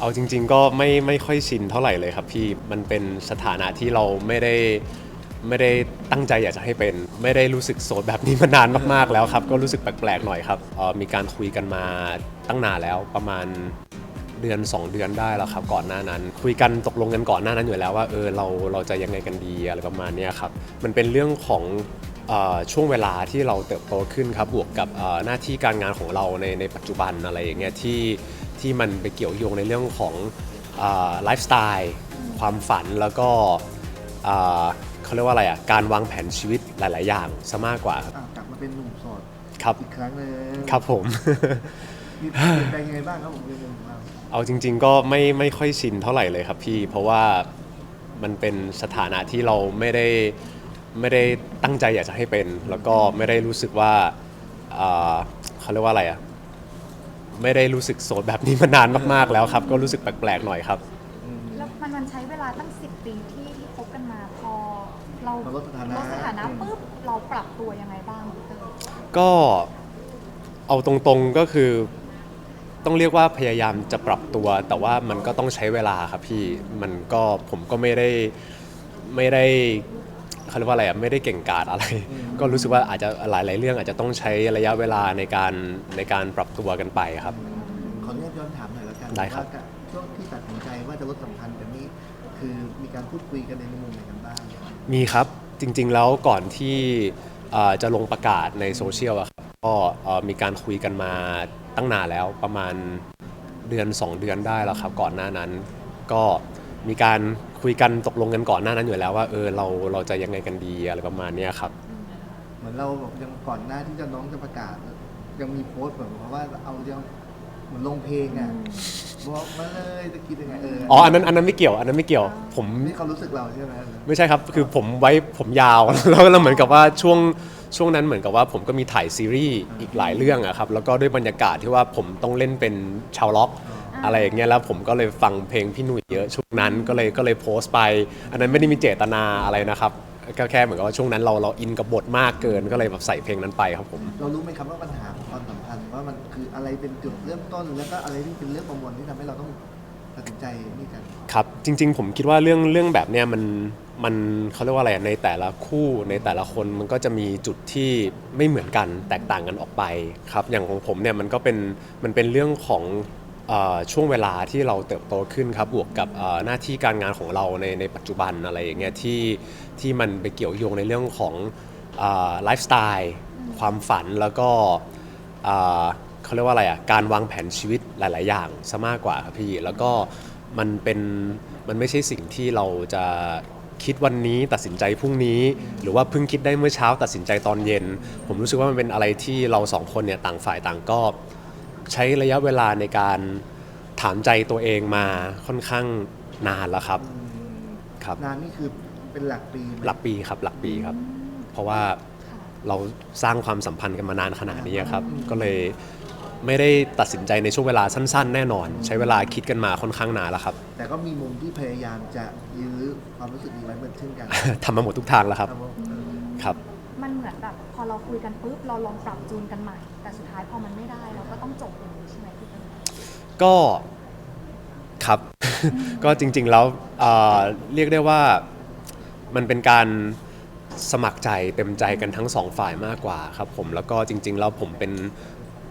เอาจริง ๆ ก็ไม่ไม่ค่อยชินเท่าไหร่เลยครับพี่ มันเป็นสถานะที่เราไม่ได้ไม่ได้ตั้งใจอยากจะให้เป็น ไม่ได้รู้สึกโสดแบบนี้มานานมากๆแล้วครับ ก็รู้สึกแปลกๆหน่อยครับเอ่อมีการคุยกันมาตั้งนานแล้วประมาณเดือน 2 เดือนได้แล้วครับก่อนหน้านั้น คุยกันตกลงกันก่อนหน้านั้นอยู่แล้วว่าเออเราเราจะยังไงกันดีอะไรประมาณเนี้ยครับมันเป็นเรื่องของเออช่วงเวลาที่เราเติบโตขึ้นครับบวกกับเอ่อหน้าที่การงานของเราในในปัจจุบันอะไรอย่างเงี้ยที่ ที่มันไปเกี่ยวโยงในเรื่องของไลฟ์สไตล์ความฝันแล้วก็เอ่อเขาเรียกว่าอะไรอะการวางแผนชีวิตหลาย ๆ อย่างซะมากกว่าครับอะกลับมาเป็นหนุ่มโสดครับอีกครั้งหนึงครับผม มีเปลี่ยนแปลงยังไงบ้างครับผมเรื่องของเราเอาจริง ๆ ก็ไม่ไม่ค่อยชินเท่าไหร่เลยครับพี่ เพราะว่ามันเป็นสถานะที่เราไม่ได้ไม่ได้ตั้งใจอยากจะให้เป็น แล้วก็ไม่ได้รู้สึกว่าเอ่อเขาเรียกว่าอะไรอะ ไม่ได้รู้สึกโสดแบบนี้มานานมากๆแล้วครับ ก็รู้สึกแปลกๆหน่อยครับอืมแล้วมันมันใช้เวลาตั้ง 10 ปีที่ที่คบกันมาพอ เราเราลดสถานะ ลดสถานะอืมปุ๊บเราปรับตัวยังไงบ้างพี่เตอร์ก็เอาตรงๆก็คือ ต้องเรียกว่าพยายามจะปรับตัว แต่ว่ามันก็ต้องใช้เวลาครับพี่มันก็ผมก็ไม่ได้ไม่ได้ เขาเรียกว่าอะไรอะไม่ได้เก่งกาจอะไร ก็รู้สึกว่าอาจจะหลาย ๆ เรื่องอาจจะต้องใช้ระยะเวลาในการในการปรับตัวกันไปครับ ขออนุญาตย้อนถามหน่อยแล้วกันได้ครับ ว่าช่วงที่ตัดสินใจว่าจะลดสัมพันธ์กันนี้ คือมีการพูดคุยกันในมุมไหนกันบ้าง มีครับจริง ๆ แล้วก่อนที่เอ่อจะลงประกาศในโซเชียลอะครับก็เอ่อมีการคุยกันมาตั้งนานแล้วประมาณเดือน 2 เดือนได้แล้วครับ ก่อนหน้านั้น ก็มีการ คุยกันตกลงกันก่อนหน้านั้นอยู่แล้วว่าเออเราเราจะยังไงกันดีอะไรประมาณเนี้ยครับเหมือนเราแบบยังก่อนหน้าที่จะน้องจะประกาศ ยังมีโพสต์แบบว่าเอายังเหมือนลงเพลงอะบอกมาเลยจะคิดยังไงเอออ๋ออันนั้นอันนั้นไม่เกี่ยวอันนั้นไม่เกี่ยว ผมนี่เขารู้สึกเราใช่ไหมไม่ใช่ครับคือผมไว้ผมยาว แล้วแล้วเหมือนกับว่าช่วงช่วงนั้นเหมือนกับว่าผมก็มีถ่ายซีรีส์อีกหลายเรื่องอะครับแล้วก็ด้วยบรรยากาศที่ว่าผมต้องเล่นเป็นชาวล็อก อะไรอย่างเงี้ยแล้วผมก็เลยฟังเพลงพี่หนุ่ยเยอะช่วงนั้นก็เลยก็เลยโพสต์ไป อันนั้นไม่ได้มีเจตนาอะไรนะครับก็แค่เหมือนกับว่าช่วงนั้นเราเราอินกับบทมากเกินก็เลยแบบใส่เพลงนั้นไปครับผม เรารู้ไหมครับว่าปัญหาของความสัมพันธ์ว่ามันคืออะไรเป็นจุดเริ่มต้นแล้วก็อะไรที่เป็นเรื่องประมวลที่ทำให้เราต้องตัดสินใจนี่กัน ครับจริง ๆ ผมคิดว่าเรื่องเรื่องแบบเนี้ยมันมันเขาเรียกว่าอะไรในแต่ละคู่ในแต่ละคนมันก็จะมีจุดที่ไม่เหมือนกันแตกต่างกันออกไปครับอย่างของผมเนี่ยมันก็เป็นมันเป็นเรื่องของเออ ช่วงเวลาที่เราเติบโตขึ้นครับบวกกับหน้าที่การงานของเราในในปัจจุบันอะไรอย่างเงี้ยที่ที่มันไปเกี่ยวโยงในเรื่องของไลฟ์สไตล์ความฝันแล้วก็เอ่อเขาเรียกว่าอะไรอะการวางแผนชีวิตหลาย ๆ อย่างซะมากกว่าครับพี่แล้วก็มันเป็นมันไม่ใช่สิ่งที่เราจะคิดวันนี้ตัดสินใจพรุ่งนี้ หรือว่าเพิ่งคิดได้เมื่อเช้าตัดสินใจตอนเย็น ผมรู้สึกว่ามันเป็นอะไรที่เราสองคนเนี่ยต่างฝ่ายต่างก็ ใช้ระยะเวลาในการถามใจตัวเองมาค่อนข้างนานแล้วครับครับ นานนี่คือเป็นหลักปีไมหลักปีครับหลักปีครับ เพราะว่าค่ะเราสร้างความสัมพันธ์กันมานานขนาดนี้ครับ ก็เลยไม่ได้ตัดสินใจในช่วงเวลาสั้น ๆ แน่นอน ใช้เวลาคิดกันมาค่อนข้างนานแล้วครับ แต่ก็มีมุมที่พยายามจะยื้อความรู้สึกนี้ไว้เหมือนเช่นกัน ทำมาหมดทุกทางแล้วครับครับผม เออครับมันเหมือนแบบพอเราคุยกันปุ๊บเราลองปรับจูนกันใหม่ แต่สุดท้ายพอมันไม่ได้เราก็ต้องจบอย่างนี้ใช่ไหมพี่เตอร์ก็ครับ ก็จริง ๆ แล้วเอ่อเรียกได้ว่ามันเป็นการสมัครใจเต็มใจกันทั้งสองฝ่ายมากกว่าครับผมแล้วก็จริง ๆ แล้วผมเป็น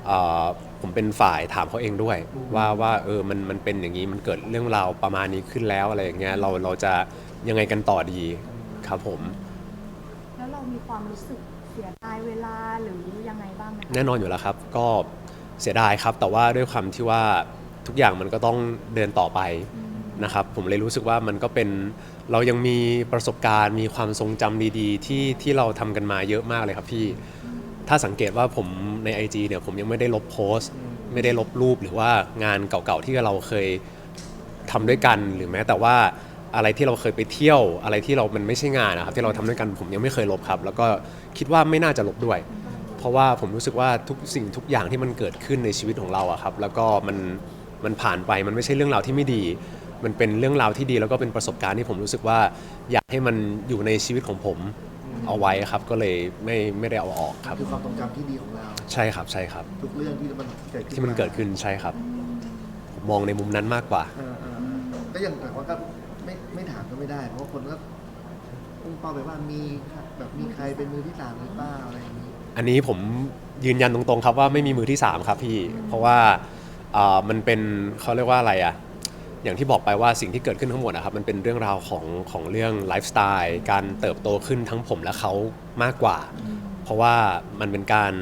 เอ่อผมเป็นฝ่ายถามเขาเองด้วย ว่าว่าเออมันมันเป็นอย่างนี้มันเกิดเรื่องราวประมาณนี้ขึ้นแล้วอะไรอย่างเงี้ยเราเราจะยังไงกันต่อดีครับผมแล้ว เรามีความรู้สึกเสียดายเวลาหรือยังไงบ้างไหมคะแน่นอนอยู่แล้วครับ ก็เสียดายครับ แต่ว่าด้วยความที่ว่าทุกอย่างมันก็ต้องเดินต่อไปนะครับ ผมเลยรู้สึกว่ามันก็เป็นเรายังมีประสบการณ์มีความทรงจำดีๆ ที่ที่เราทำกันมาเยอะมากเลยครับพี่ ถ้าสังเกตว่าผมใน IG เนี่ยผมยังไม่ได้ลบโพสต์ ไม่ได้ลบรูปหรือว่างานเก่าๆที่เราเคยทำด้วยกัน หรือแม้แต่ว่า อะไรที่เราเคยไปเที่ยวอะไรที่เรามันไม่ใช่งานนะครับที่เราทำด้วยกันผมยังไม่เคยลบครับ แล้วก็คิดว่าไม่น่าจะลบด้วย เพราะว่าผมรู้สึกว่าทุกสิ่งทุกอย่างที่มันเกิดขึ้นในชีวิตของเราอะครับ แล้วก็มันมันผ่านไปมันไม่ใช่เรื่องราวที่ไม่ดี มันเป็นเรื่องราวที่ดีแล้วก็เป็นประสบการณ์ที่ผมรู้สึกว่า อยากให้มันอยู่ในชีวิตของผมเอาไว้ครับ ก็เลยไม่ไม่ได้เอาออกครับ คือความทรงจำที่ดีของเรา ใช่ครับใช่ครับ ทุกเรื่องที่มันเกิดขึ้นที่มันเกิดขึ้นใช่ครับผผมมองในมุมนั้นมากกว่า เออเออเออก็ยังแต่ว่าก็ ไม่ไม่ถามก็ไม่ได้ เพราะว่าคนก็พุ่งเป้าไปว่ามีแบบมีใครเป็นมือที่สามหรือเปล่าอะไรอย่างนี้ อันนี้ผมยืนยันตรงๆครับว่าไม่มีมือที่ 3 ครับพี่ เพราะว่าอ่ามันเป็นเขาเรียกว่าอะไรอะอย่างที่บอกไปว่าสิ่งที่เกิดขึ้นทั้งหมดนะครับมันเป็นเรื่องราวของของเรื่องไลฟ์สไตล์การเติบโตขึ้นทั้งผมและเขามากกว่า เพราะว่ามันเป็นการ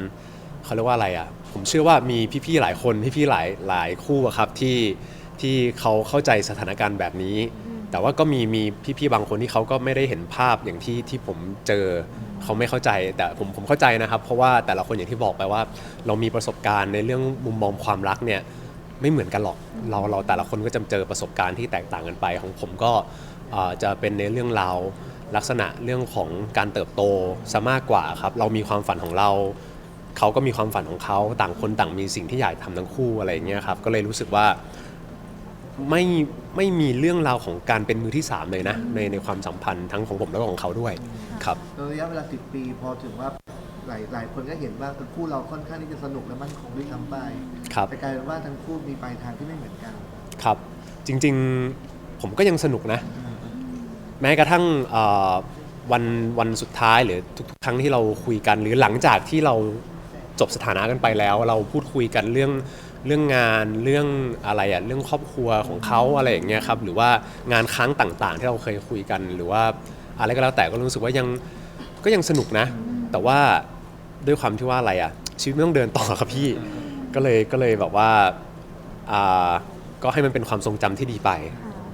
เขาเรียกว่าอะไรอะผมเชื่อว่ามีพี่ๆหลายคนพี่ๆหลายหลายคู่อะครับที่ที่เขาเข้าใจสถานการณ์แบบนี้ แต่ว่าก็มีมีพี่ๆบางคนที่เขาก็ไม่ได้เห็นภาพอย่างที่ที่ผมเจอเขาไม่เข้าใจ แต่ผมผมเข้าใจนะครับ เพราะว่าแต่ละคนอย่างที่บอกไปว่า เรามีประสบการณ์ในเรื่องมุมมองความรักเนี่ยไม่เหมือนกันหรอกเราเราแต่ละคนก็จะเจอประสบการณ์ที่แตกต่างกันไป ของผมก็จะเป็นในเรื่องราวลักษณะเรื่องของการเติบโตซะมากกว่าครับเรามีความฝันของเราเขาก็มีความฝันของเขาต่างคนต่างมีสิ่งที่อยากทำทั้งคู่อะไรอย่างเงี้ยครับก็เลยรู้สึกว่า ไม่ไม่มีเรื่องราวของการเป็นมือที่สามเลยนะ ในในความสัมพันธ์ทั้งของผมและของเขาด้วยครับระยะเวลาสิบปีพอถึงว่าหลายหลายคนก็เห็นว่าคู่เราค่อนข้างที่จะสนุกและมั่นคงด้วยซ้ำไปครับแต่กลายเป็นว่าทั้งคู่มีปลายทางที่ไม่เหมือนกัน ครับ จริงๆผมก็ยังสนุกนะ แม้กระทั่งเอ่อวันวันสุดท้ายหรือทุก ๆ ครั้งที่เราคุยกัน หรือหลังจากที่เราจบสถานะกันไปแล้ว เราพูดคุยกันเรื่อง เรื่องงานเรื่องอะไรอะเรื่องครอบครัวของเขาอะไรอย่างเงี้ยครับหรือว่างานค้างต่างๆ ที่เราเคยคุยกัน หรือว่าอะไรก็แล้วแต่ก็รู้สึกว่ายังก็ยังสนุกนะ แต่ว่าด้วยความที่ว่าอะไรอะชีวิตไม่ต้องเดินต่อครับพี่ก็เลยก็เลยแบบว่าอ่าก็ให้มันเป็นความทรงจำที่ดีไป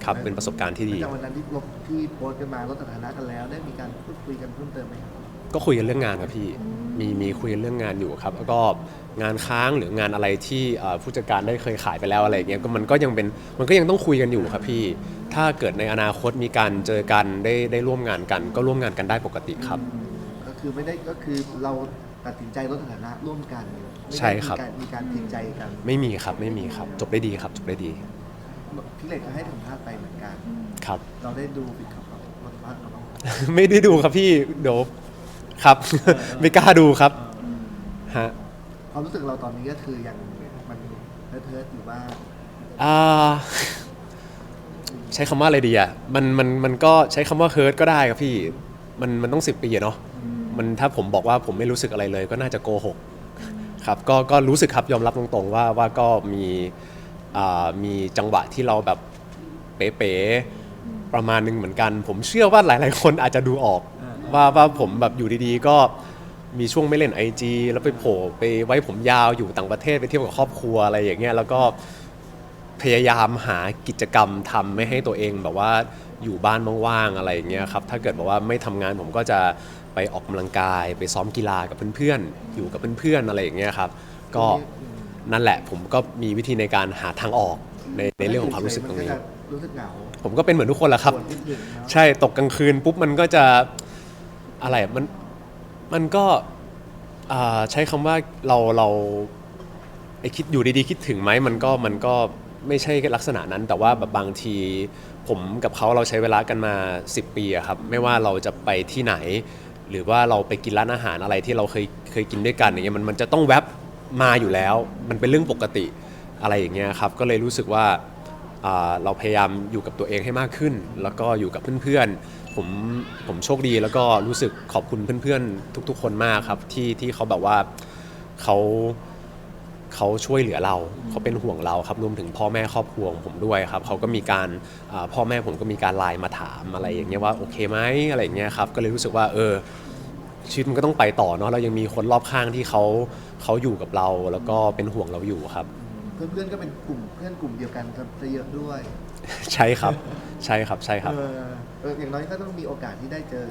ครับเป็นประสบการณ์ที่ดี จากวันนั้นที่ลบที่โพสต์กันมาลดสถานะกันแล้ว ได้มีการพูดคุยกันเพิ่มเติมไหมครับ ก็คุยกันเรื่องงานครับพี่ มีมีคุยกันเรื่องงานอยู่ครับแล้วก็งานค้างหรืองานอะไรที่เอ่อผู้จัดการได้เคยขายไปแล้วอะไรอย่างเงี้ยก็มันก็ยังเป็นมันก็ยังต้องคุยกันอยู่ครับพี่ ถ้าเกิดในอนาคตมีการเจอกันได้ได้ร่วมงานกัน ก็ร่วมงานกันได้ปกติครับ ก็คือไม่ได้ก็คือเราตัดสินใจลดสถานะร่วมกันไม่ได้ใช่ครับ มีการมีการเปลี่ยนใจกันไม่มีครับไม่มีครับ จบได้ดีครับ จบได้ดีพี่เล็กก็ให้สัมภาษณ์ไปเหมือนกัน ครับ เราได้ดูปิดขับเขารถบ้านเขาบ้างไหมไม่ได้ดูครับพี่เดี๋ยว ครับ ไม่กล้าดูครับฮะความรู้สึกเราตอนนี้ก็คือยังมันเทิร์ดๆอยู่ว่าอ่าใช้คำว่าอะไรดีอะมันมันมันก็ใช้คำว่าเฮิร์ตก็ได้ครับพี่ มันมันต้องสิบปีอะเนาะมันถ้าผมบอกว่าผมไม่รู้สึกอะไรเลย ก็น่าจะโกหกครับก็ก็รู้สึกครับยอมรับตรงๆว่าว่าก็มีอ่ามีจังหวะที่เราแบบเป๋ๆประมาณหนึงเหมือนกัน ผมเชื่อว่าหลายๆ คนอาจจะดูออก ว่าว่าผมแบบอยู่ดีๆ ก็มีช่วงไม่เล่น IG แล้วไปโผล่ไปไว้ผมยาวอยู่ต่างประเทศไปเที่ยวกับครอบครัวอะไรอย่างเงี้ยแล้วก็พยายามหากิจกรรมทำไม่ให้ตัวเองแบบว่าอยู่บ้านว่างๆอะไรอย่างเงี้ยครับถ้าเกิดบอกว่าไม่ทำงานผมก็จะไปออกกำลังกายไปซ้อมกีฬากับเพื่อนๆอยู่กับเพื่อนๆอะไรอย่างเงี้ยครับก็นั่นแหละผมก็มีวิธีในการหาทางออกในในเรื่องของความรู้สึกตรงนี้มัก็จะรู้สึกเหงาผมก็เป็นเหมือนทุกคนแหละครับปวดนิดหนึ่งเนาะใช่ตกกลางคืนปุ๊บมันก็จะ อะไรอะมันมันก็อ่าใช้คำว่าเราเราไอคิดอยู่ดีๆคิดถึงไหมมันก็มันก็ไม่ใช่ลักษณะนั้น แต่ว่าแบบบางทีผมกับเขาเราใช้เวลากันมา 10 ปีอะครับไม่ว่าเราจะไปที่ไหน หรือว่าเราไปกินร้านอาหารอะไรที่เราเคยเคยกินด้วยกันอย่างเงี้ยมันมันจะต้องแวบมาอยู่แล้ว มันเป็นเรื่องปกติอะไรอย่างเงี้ยครับก็เลยรู้สึกว่าอ่าเราพยายามอยู่กับตัวเองให้มากขึ้น แล้วก็อยู่กับเพื่อนๆ ผมผมโชคดีแล้วก็รู้สึกขอบคุณเพื่อนๆ ทุก ๆ คนมากครับที่ที่เขาแบบว่าเขาเขาช่วยเหลือเราเขาเป็นห่วงเราครับรวมถึงพ่อแม่ครอบครัวของผมด้วยครับเขาก็มีการพ่อแม่ผมก็มีการไลน์มาถามอะไรอย่างเงี้ยว่าโอเคไหมอะไรอย่างเงี้ยครับก็เลยรู้สึกว่าเออชีวิตมันก็ต้องไปต่อเนาะเรายังมีคนรอบข้างที่เขาเขาอยู่กับเราแล้วก็เป็นห่วงเราอยู่ครับ เพื่อนๆก็เป็นกลุ่มเพื่อนกลุ่มเดียวกันซะเยอะด้วย ใช่ครับ ใช่ครับใช่ครับ เออเอออย่างน้อยก็ต้องมีโอกาสที่ได้เจอ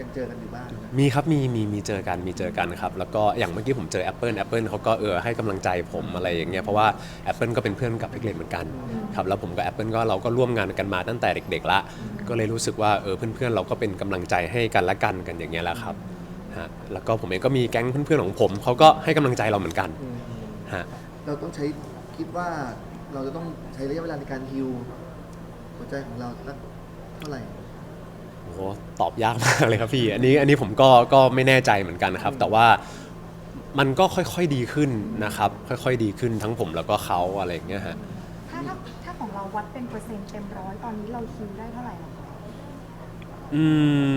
ยังเจอกันอยู่บ้างนะมีครับมีมีมีเจอกันมีเจอกันครับ แล้วก็อย่างเมื่อกี้ผมเจอ Apple Apple เขาก็เออให้กำลังใจผมอะไรอย่างเงี้ยเพราะว่า Apple ก็เป็นเพื่อนกับพิกเลนเหมือนกันครับแล้วผมกับ Apple ก็เราก็ร่วมงานกันมาตั้งแต่เด็ก ๆ ละ ก็เลยรู้สึกว่าเออเพื่อนๆ เราก็เป็นกำลังใจให้กันและกันกันอย่างเงี้ยแหละครับฮะแล้วก็ผมเองก็มีแก๊งเพื่อนๆของผมเขาก็ให้กำลังใจเราเหมือนกันอืมฮะ เราต้องใช้คิดว่า เราจะต้องใช้ระยะเวลาในการฮิวหัวใจของเราสักเท่าไหร่ โอ้โหตอบยากมากเลยครับพี่ อันนี้อันนี้ผมก็ก็ไม่แน่ใจเหมือนกันนะครับ แต่ว่ามันก็ค่อยๆดีขึ้นนะครับ ค่อยๆดีขึ้นทั้งผมแล้วก็เขาอะไรอย่างเงี้ยฮะถ้าถ้าถ้าถ้าของเราวัดเป็นเปอร์เซ็นต์เต็มร้อยตอนนี้เราคิวได้เท่าไหร่แล้วคะ อืม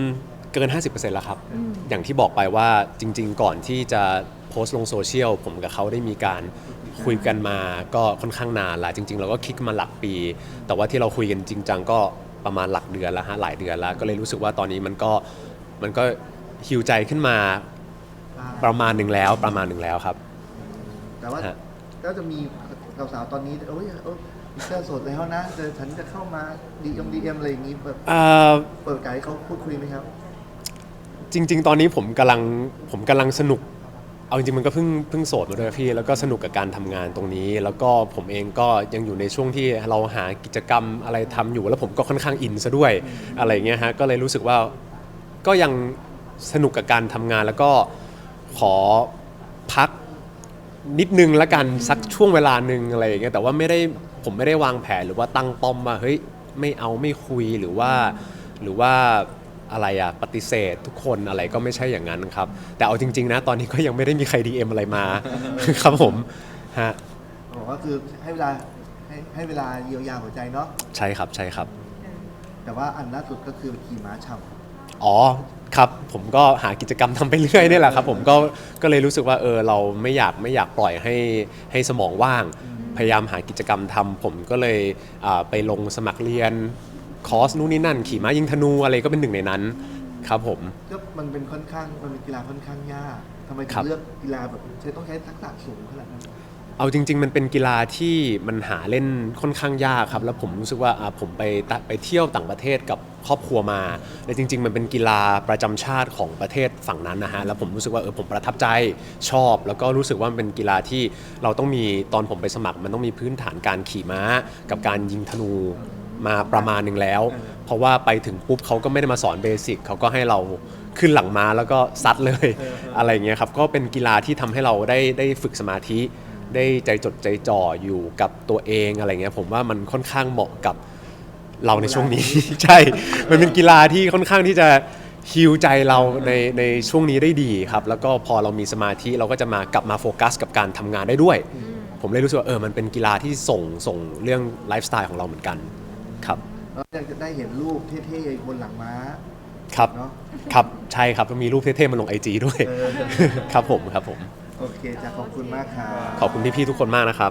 เกิน 50%แล้วครับ อืม อย่างที่บอกไปว่าจริง ๆ ก่อนที่จะ โพสต์ลงโซเชียลผมกับเขาได้มีการคุยกันมาก็ค่อนข้างนานละจริง ๆ เราก็คลิกมาหลักปี แต่ว่าที่เราคุยกันจริงจังก็ประมาณหลักเดือนแล้วฮะหลายเดือนแล้วก็เลยรู้สึกว่าตอนนี้มันก็มันก็ฮิวใจขึ้นมาประมาณหนึ่งแล้วประมาณหนึ่งแล้วครับ แต่ว่าฮะ ก็จะมีสาวๆตอนนี้โอ้ยเออมิสเตอร์โสดแล้วนะเจอฉันจะเข้ามาดีเอ็มดีเอ็มอะไรอย่างนี้แบบเอ่อ เปิดโอกาสให้เขาพูดคุยไหมครับ จริง ๆ ตอนนี้ผมกำลังผมกำลังสนุก เอาจริงๆมันก็เพิ่งเพิ่งโสดมาด้วยพี่ แล้วก็สนุกกับการทำงานตรงนี้ แล้วก็ผมเองก็ยังอยู่ในช่วงที่เราหากิจกรรมอะไรทำอยู่ แล้วผมก็ค่อนข้างอินซะด้วยอะไรเงี้ยฮะก็เลยรู้สึกว่าก็ยังสนุกกับการทำงานแล้วก็ขอพักนิดนึงละกันสักช่วงเวลาหนึ่งอะไรอย่างเงี้ยแต่ว่าไม่ได้ผมไม่ได้วางแผนหรือว่าตั้งป้อมว่าเฮ้ยไม่เอาไม่คุยหรือว่าหรือว่า อะไรอะปฏิเสธ ทุกคนอะไรก็ไม่ใช่อย่างนั้นครับ แต่เอาจริง ๆ นะ ตอนนี้ก็ยังไม่ได้มีใคร DM อะไรมา ครับผมฮะบอกว่าคือให้เวลาให้ให้เวลาเยียวยาหัวใจเนาะใช่ครับใช่ครับ แต่ว่าอันล่าสุดก็คือขี่ม้าฉ่อ๋อครับผมก็หากิจกรรมทำไปเรื่อยนี่แหละครับ ผมก็ก็เลยรู้สึกว่าเออเราไม่อยากไม่อยากปล่อยให้ให้สมองว่าง พยายามหากิจกรรมทำผมก็เลยอ่าไปลงสมัครเรียน คอร์สนู่นนี่นั่น ขี่ม้ายิงธนูอะไรก็เป็นหนึ่งในนั้นครับผมำก็มันเป็นค่อนข้างมันเป็นกีฬาค่อนข้างยากทำไมถึครังบ เลือกกีฬาแบบใช้ต้องใช้ทักษะสูงขนาดนั้นเอาจริง ๆ มันเป็นกีฬาที่มันหาเล่นค่อนข้างยากครับ แล้วผมรู้สึกว่าอ่าผมไปตะไปเที่ยวต่างประเทศกับครอบครัวมาและจริง ๆ มันเป็นกีฬาประจำชาติของประเทศฝั่งนั้นนะฮะแล้วผมรู้สึกว่าเออผมประทับใจชอบ แล้วก็รู้สึกว่ามันเป็นกีฬาที่เราต้องมีตอนผมไปสมัคร มันต้องมีพื้นฐานการขี่ม้า กับการยิงธนู มาประมาณหนึ่งแล้ว เพราะว่าไปถึงปุ๊บเขาก็ไม่ได้มาสอนเบสิกเขาก็ให้เราขึ้นหลังม้าแล้วก็ซัดเลยอะไรอย่างเงี้ยครับก็เป็นกีฬาที่ทำให้เราได้ได้ฝึกสมาธิ ได้ใจจดใจจ่ออยู่กับตัวเองอะไรเงี้ยผมว่ามันค่อนข้างเหมาะกับเราในช่วงนี้ ใช่ มันเป็นกีฬาที่ค่อนข้างที่จะฮิวใจเราในในช่วงนี้ได้ดีครับ แล้วก็พอเรามีสมาธิเราก็จะมากลับมาโฟกัส กับการทำงานได้ด้วย ผมเลยรู้สึกว่าเออมันเป็นกีฬาที่ส่งส่งเรื่องไลฟ์สไตล์ของเราเหมือนกัน ครับแล้วยังจะได้เห็นรูปเท่ๆบนหลังม้าครับ เนาะครับ ใช่ครับมีรูปเท่ๆมาลงไอจีด้วย เออ ครับผมครับผม โอเคจะขอบคุณมากครับ ขอบคุณพี่ๆทุกคนมากนะครับ